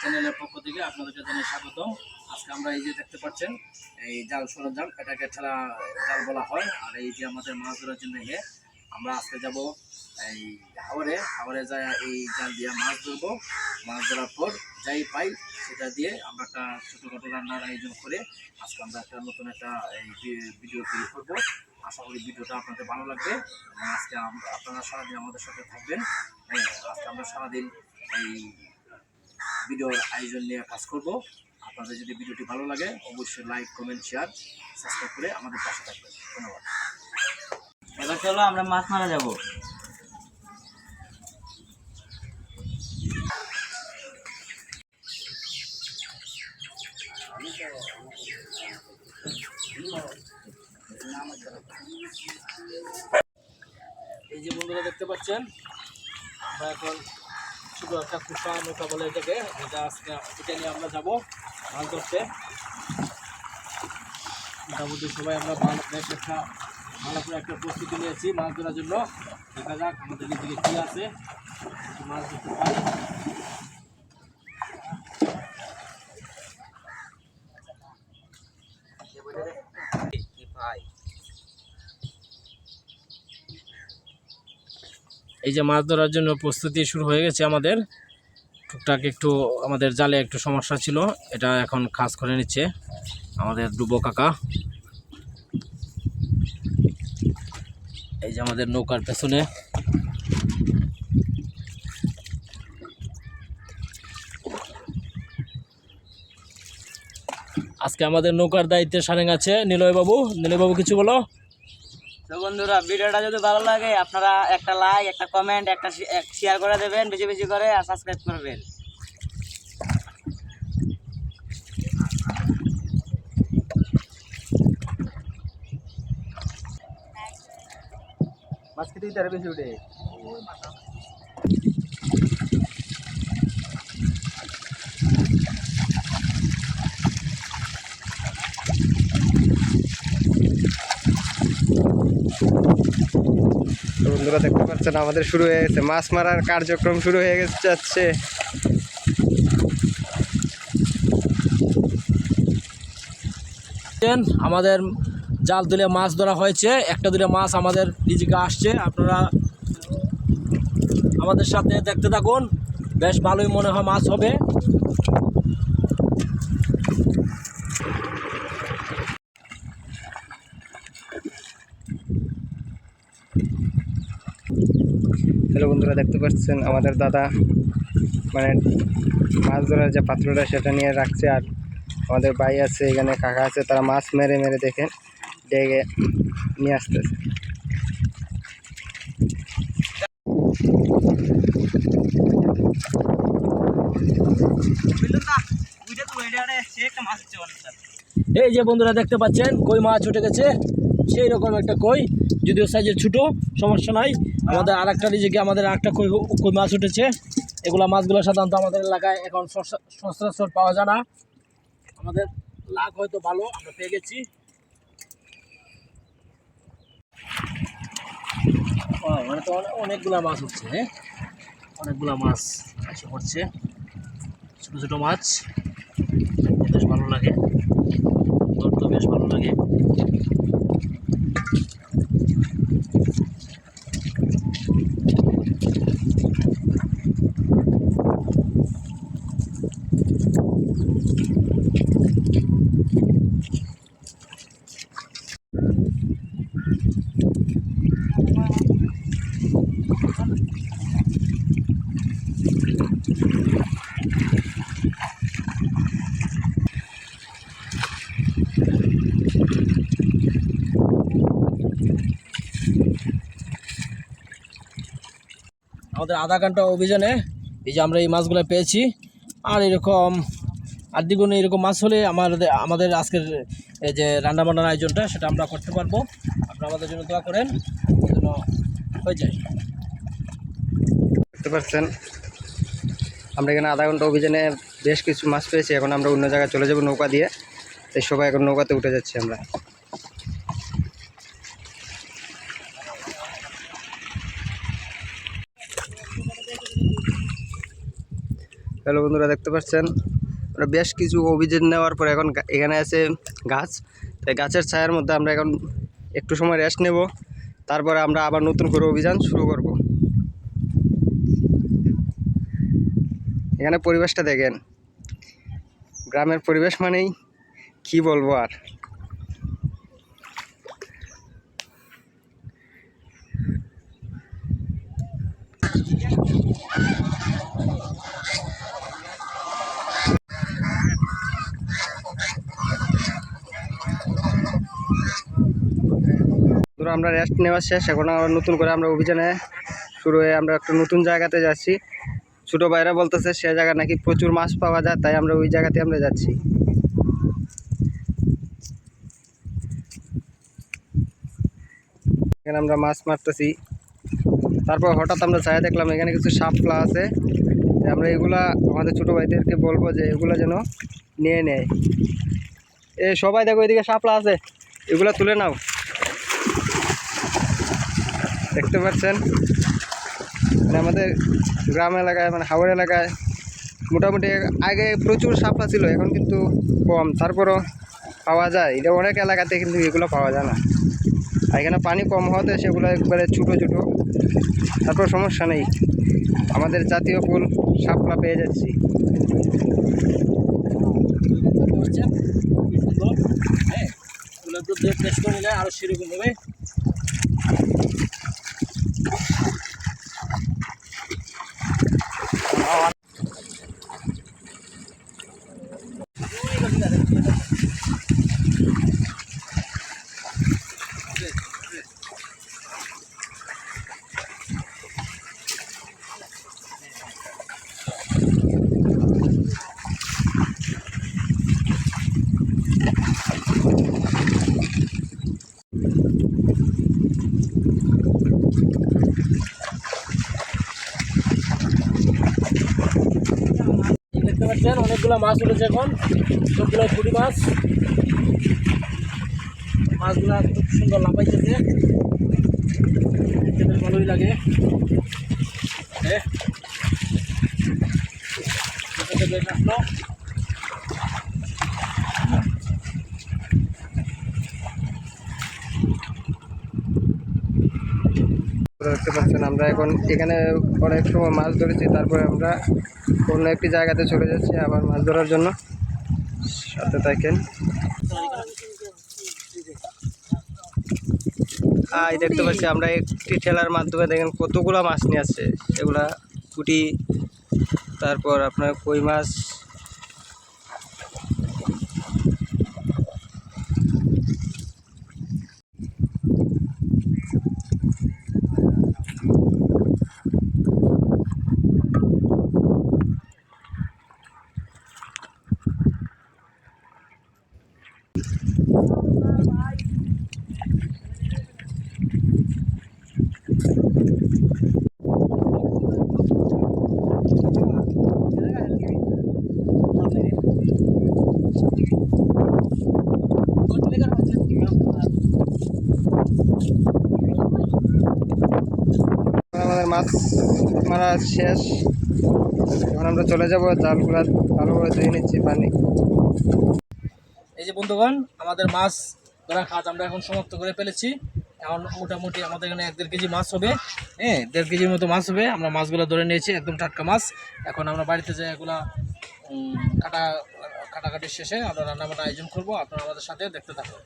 চ্যানেলের পক্ষ থেকে আপনাদেরকে জানাই স্বাগতম। আজকে আমরা এই যে দেখতে পাচ্ছেন, এই জাল সরঞ্জাম, এটাকে ঠেলা জাল বলা হয়। আর এই যে আমাদের মাছ ধরার জন্য আমরা আজকে যাব এই হাওড়ে হাওড়ে যায় এই জাল দিয়ে মাছ ধরবো। মাছ ধরার পর যাই পাই, সেটা দিয়ে আমরা একটা ছোটোখাটো রান্নার আয়োজন করে আজকে আমরা একটা নতুন একটা এই ভিডিও তৈরি করব। আশা করি ভিডিওটা আপনাদের ভালো লাগবে এবং আজকে আপনারা সারাদিন আমাদের সাথে থাকবেন। হ্যাঁ আজকে আমরা সারাদিন এই ভিডিওর আয়োজন নিয়ে কাজ করব। আপনাদের যদি ভিডিওটি ভালো লাগে, অবশ্যই লাইক কমেন্ট শেয়ার সাবস্ক্রাইব করে আমাদের পাশে থাকবেন। ধন্যবাদ। এবার চলো আমরা মাছ মারা যাব। এই যে বন্ধুরা দেখতে পাচ্ছেন, আমরা এখন শুধু একটা কুসা নৌকা বলে এটাকে এটা আজকে এটা নিয়ে আমরা যাব মাছ ধরতে। মোটামুটি সবাই আমরা ভালো একটা ভালো করে একটা প্রস্তুতি নিয়েছি মাছ ধরার জন্য। দেখা যাক আমাদের দিকে কী আছে। মাছ ধরতে পারি। এই যে মাছ ধরার জন্য প্রস্তুতি শুরু হয়ে গেছে আমাদের। টুকটাক একটু আমাদের জালে একটু সমস্যা ছিল। এটা এখন কাজ করে নিচ্ছে আমাদের ডুবো কাকা এই যে আমাদের নৌকার পেছনে আজকে আমাদের নৌকার দায়িত্বে সারেং আছে নিলয় বাবু বাবু কিছু বলো? তো বন্ধুরা, ভিডিওটা যদি ভালো লাগে, আপনারা একটা লাইক একটা কমেন্ট একটা শেয়ার করে দেবেন, বেশি বেশি করে, আর সাবস্ক্রাইব করবেন। মাছ খেতে তার বেশি উঠে। বন্ধুরা দেখতে পাচ্ছেন, আমাদের শুরু হয়ে গেছে। মাছ মারার কার্যক্রম শুরু হয়ে গেছে, যাচ্ছে। আমাদের জাল তুলে মাছ ধরা হয়েছে। একটা দুটো মাছ আমাদের নিজেকে আসছে। আপনারা আমাদের সাথে দেখতে থাকুন। বেশ ভালোই মনে হয় মাছ হবে। হ্যালো বন্ধুরা, দেখতে পাচ্ছেন আমাদের দাদা। মানে মাছ ধরার যে পাত্রটা, সেটা নিয়ে রাখছে। আর আমাদের ভাই আছে, এখানে কাকা আছে, তারা মাছ মেরে মেরে দেখেন। ডেকে নিয়ে আসতেছে। এই যে বন্ধুরা দেখতে পাচ্ছেন কই মাছ উঠে গেছে? সেই রকম একটা কই যদিও সাইজের ছোট সমস্যা নাই। আমাদের আর একটা নিজেকে আমাদের আর একটা কই কই মাছ উঠেছে। এগুলা মাছগুলো সাধারণত আমাদের এলাকায় এখন সস- সচরাচর পাওয়া যায় না। আমাদের লাভ হয়তো ভালো আমরা পেয়ে গেছি। মানে তো অনেকগুলো অনেকগুলা মাছ হচ্ছে হ্যাঁ? অনেকগুলা মাছ এসে পড়ছে ছোটো ছোটো মাছ। আমাদের আধা ঘণ্টা অভিযানে এই যে আমরা এই মাছগুলো পেয়েছি। আর এরকম আর দ্বিগুণে এরকম মাছ হলে আমাদের আমাদের আজকের এই যে রান্না বান্নার আয়োজনটা সেটা আমরা করতে পারব। আপনারা আমাদের জন্য দোয়া করেন, যেন হয়ে যায়। দেখতে পাচ্ছেন, আমরা এখানে আধা ঘণ্টা অভিযানে বেশ কিছু মাছ পেয়েছি। এখন আমরা অন্য জায়গায় চলে যাব নৌকা দিয়ে। তাই সবাই এখন নৌকাতে উঠে যাচ্ছি আমরা। হ্যালো বন্ধুরা, দেখতে পাচ্ছেন? আমরা বেশ কিছু অভিযোগ নেওয়ার পর এখন এখানে আছে গাছ। তাই গাছের ছায়ার মধ্যে আমরা এখন একটু সময় রেস্ট নেব। তারপরে আমরা আবার নতুন করে অভিযান শুরু করব। এখানে পরিবেশটা দেখেন। গ্রামের পরিবেশ মানেই কি বলব আর? আমরা রেস্ট নেওয়া শেষ। এখন আবার নতুন করে আমরা অভিযানে শুরু হয়ে আমরা একটা নতুন জায়গাতে যাচ্ছি। ছোটো ভাইরা বলতেছে সে জায়গা নাকি প্রচুর মাছ পাওয়া যায়, তাই আমরা ওই জায়গাতে আমরা যাচ্ছি। এখানে আমরা মাছ মারতেছি। তারপর হঠাৎ আমরা চাই দেখলাম এখানে কিছু সাপলা আছে। আমরা এগুলা আমাদের ছোটো ভাইদেরকে বলব যে এগুলো যেন নিয়ে নেয়। এ, সবাই দেখো এদিকে সাপলা আছে। এগুলা তুলে নাও। দেখতে পাচ্ছেন? মানে আমাদের গ্রাম এলাকায় মানে হাওড় এলাকায় মোটামুটি আগে প্রচুর শাপলা ছিল, এখন কিন্তু কম। তারপরও পাওয়া যায়। এটা অনেক এলাকাতে কিন্তু এগুলো পাওয়া যায় না। আর এখানে পানি কম হওয়াতে সেগুলো একবারে ছোটো ছোটো। তারপর সমস্যা নেই। আমাদের জাতীয় ফুল শাপলা পেয়ে যাচ্ছি। দেখতে পাচ্ছেন কি সুন্দর হ্যাঁ এগুলো দুধ দিয়ে পেস্ট করে নিলে আরও সেরকম হবে দেখতে পাচ্ছেন অনেকগুলো মাছ উঠেছে এখন। সবগুলো পুঁটি মাছ। মাছগুলো খুব সুন্দর লাফাইতেছে। খেতে ভালোই লাগে। হ্যাঁ আসলো দেখতে পাচ্ছেন, আমরা এখন এখানে অনেক সময় মাছ ধরেছি, তারপরে আমরা অন্য একটি জায়গাতে চলে যাচ্ছি আবার মাছ ধরার জন্য। সাথে থাকেন। এই দেখতে পাচ্ছি, আমরা একটি ঠেলার মাধ্যমে দেখেন কতগুলো মাছ নিয়ে আসছে। সেগুলা পুঁটি তারপর আপনার কই মাছ আমাদের মাছ মারা শেষ। এখন আমরা চলে যাব জালগুলা ভালোভাবে ধুয়ে নিচ্ছি পানি। এই যে বন্ধুগণ, আমাদের মাছ ধরা খাত আমরা এখন সমাপ্ত করে ফেলেছি। এখন মোটামুটি আমাদের এখানে এক দেড় কেজি মাছ হবে। হ্যাঁ দেড় কেজির মতো মাছ হবে। আমরা মাছগুলো ধরে নিয়েছি, একদম টাটকা মাছ। এখন আমরা বাড়িতে যাই এগুলা কাটা, কাটাকাটির শেষে আমরা রান্নাবান্না আয়োজন করব। আপনারা আমাদের সাথে দেখতে থাকুন।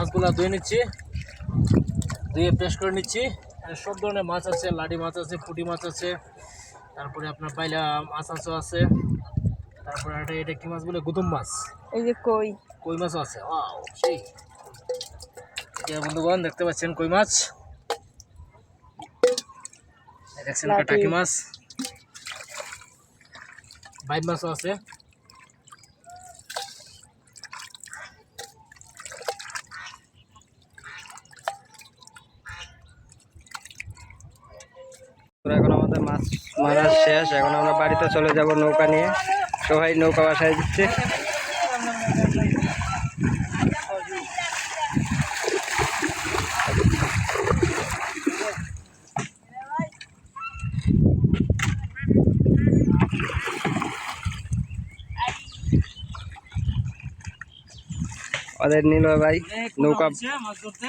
মাছগুলো ধুয়ে নিচ্ছি। ধুয়ে পেস্ট করে নিচ্ছি। সব ধরনের মাছ আছে লাডি মাছ আছে পুঁটি মাছ আছে তারপরে আপনার পাইলা মাছ আছে আছে তারপরে এটা এটা কি মাছ বলে? গুদুম মাছ। এই যে কই। কই মাছও আছে? ওয়াও সেই। বন্ধুগণ দেখতে পাচ্ছেন কই মাছ? দেখছেন লাঠি। টাকি মাছ। বাইব মাছও আছে। তো এখন আমাদের মাছ মারা শেষ। এখন আমরা বাড়িতে চলে যাব নৌকা নিয়ে। সবাই নৌকা বাসায় দিচ্ছে। ওদের নিল ভাই নৌকা মাছ ধরতে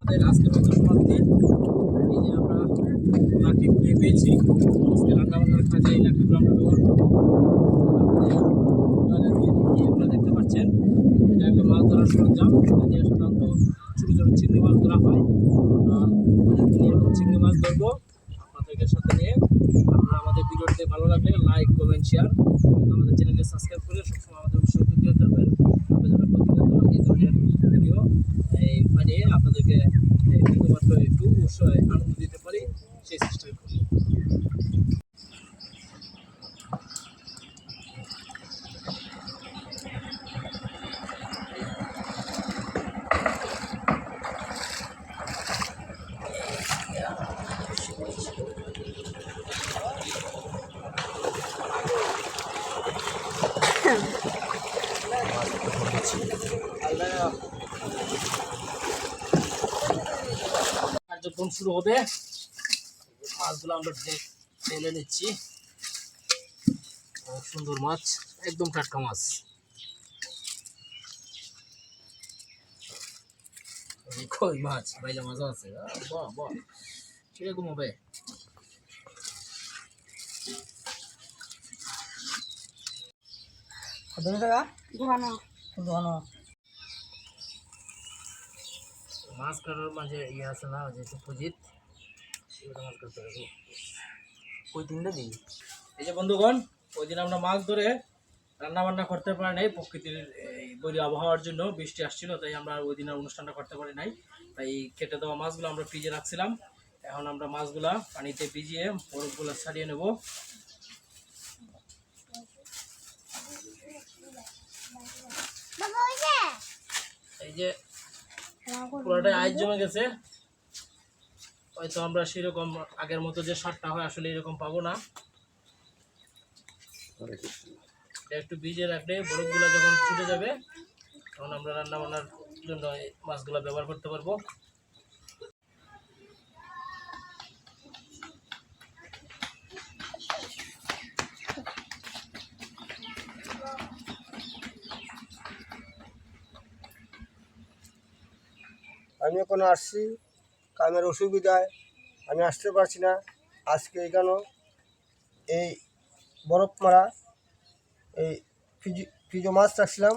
আমাদের আজকের মতো সমাপ্তি এই যে আমরা লাঠি কুড়িয়ে পেয়েছি আজকে রান্না দেখতে পাচ্ছেন, এটা একটা মাছ ধরার সরঞ্জাম। এটা দিয়ে সাধারণত ছোটো ছোটো চিংড়ি মাছ ধরা হয়। চিংড়ি মাছ ধরবো। আপনাদেরকে সাথে নিয়ে আপনারা আমাদের ভিডিওটি ভালো লাগলে লাইক কমেন্ট আমাদের চ্যানেলকে সাবস্ক্রাইব করে সবসময় আমাদের উৎসাহ দিয়ে ভিডিও বানিয়ে আপনাদেরকে একটু উৎসাহ আনন্দ দিতে হবে মাছগুলো আমরা ঢেলে নিচ্ছি। সুন্দর মাছ একদম টাটকা মাছ। এই কই মাছ? বাইলা মাছও আছে। বাহ বাহ। কীরকম হবে? ঘন মাছ কাটার মাঝে ইয়ে আছে না যে সুপুজিত সেটা মাছ কাটতে হবে ওই তিনটা দিই এই যে বন্ধুগণ ওই দিন আমরা মাছ ধরে রান্না বান্না করতে পারি নাই প্রকৃতির এই বৈরী আবহাওয়ার জন্য বৃষ্টি আসছিল তাই আমরা ওই দিনের অনুষ্ঠানটা করতে পারি নাই। তাই কেটে দেওয়া মাছগুলো আমরা ফ্রিজে রাখছিলাম। এখন আমরা মাছগুলা পানিতে ভিজিয়ে বরফগুলো ছাড়িয়ে নেব। এই যে পুরোটাই আইস জমে গেছে। হয়তো আমরা সেরকম আগের মতো যে সারটা হয় আসলে এরকম পাবো না। একটু ভিজে রাখলে বরফগুলো যখন ছুটে যাবে তখন আমরা রান্না বান্নার জন্য মাছগুলো ব্যবহার করতে পারব। আমি এখন আসছি কামের অসুবিধায় আমি আসতে পারছি না। আজকে এখানে এই বরফ মারা এই ফিজি ফিজো মাছ রাখছিলাম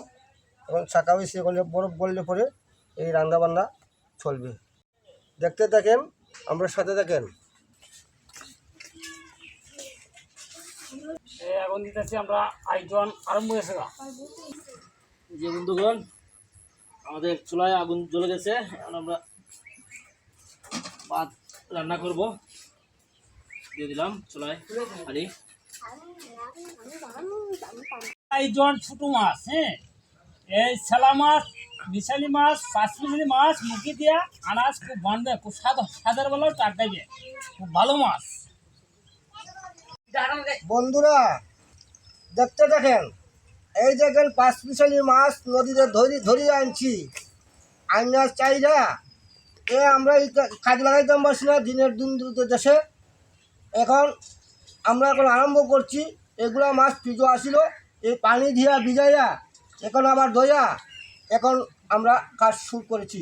এখন ছাকা হয়েছে এগুলো বরফ গললে পরে এই রান্নাবান্না চলবে। দেখতে থাকেন আমরা সাথে থাকেন। এখন দিতেছি আমরা আয়োজন আরম্ভ হয়েছে যে বন্ধুগণ আমাদের চুলায় আগুন জ্বলে গেছে। এখন আমরা ভাত রান্না করব। দিয়ে দিলাম চুলায় পানি। ছোট মাছ হ্যাঁ? এই সেলা মাছ মিশালি মাছ পাঁচ মিশালি মাছ মুখি দিয়া আনাজ খুব বানবে খুব স্বাদ স্বাদের বেলাও চার দেবে খুব ভালো মাছ। বন্ধুরা দেখতে দেখেন এই দেখেন পাঁচ পিছালি মাছ নদীতে ধরি ধরিয়ে আনছি। আইনার চাহিদা এ আমরা কাজ লাগাইতাম পারছি না, দিনের দিন দেশে। এখন আমরা এখন আরম্ভ করছি, এগুলো মাছ পিজো আসিল এই পানি দিয়া ভিজাইয়া, এখন আবার ধইয়া এখন আমরা কাজ শুরু করেছি।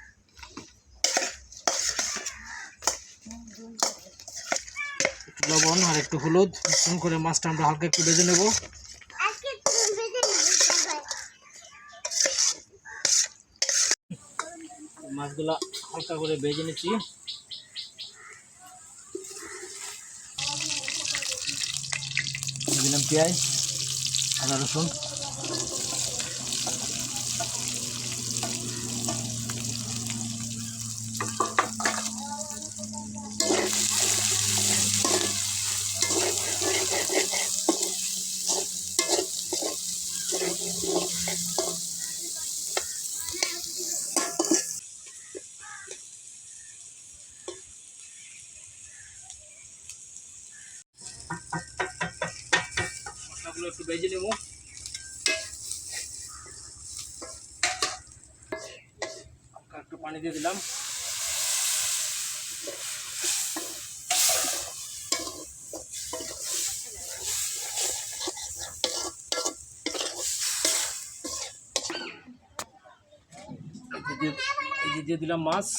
লবণ আর একটু হলুদ। মিশ্রণ করে মাছটা আমরা হালকা একটু বেজে নেব। মাছগুলা হালকা করে বেজে নিচ্ছি। দিলাম পেঁয়াজ, আদা, রসুন। মশলাগুলো একটু ভেজে নেব। একটু পানি দিয়ে দিলাম। দিয়ে দিলাম মাছ।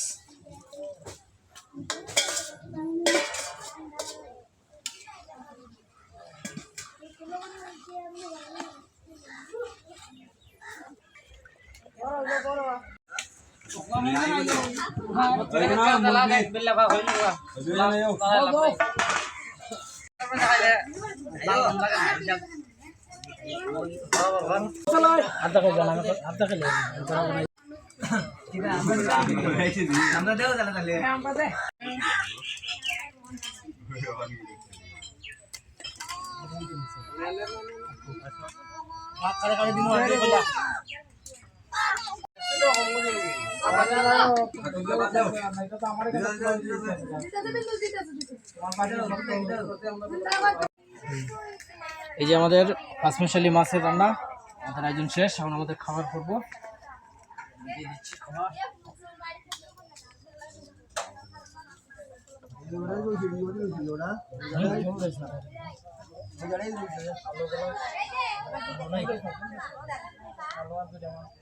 জানা আধা কেজি কারে কারে দিন এই যে আমাদের পাঁচমিশালি মাছের রান্না আমাদের আয়োজন শেষ এখন আমাদের খাবার করব খাবার।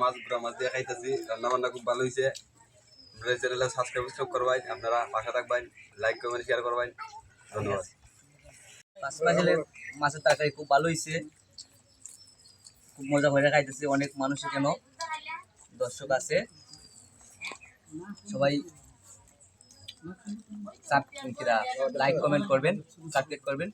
মাছ গুড়া মাছ দিয়ে খাইতেছি রান্না বান্না খুব ভালো হয়েছে আপনারা চ্যানেলে সাবস্ক্রাইব করবেন আপনারা পাশে থাকবেন লাইক কমেন্ট শেয়ার করবেন। ধন্যবাদ। মাছের তরকারি খুব ভালো হয়েছে। খুব মজা করে খাইতেছি অনেক মানুষ কেন? দর্শক আছে। সবাই লাইক কমেন্ট করবেন সাবস্ক্রাইব করবেন।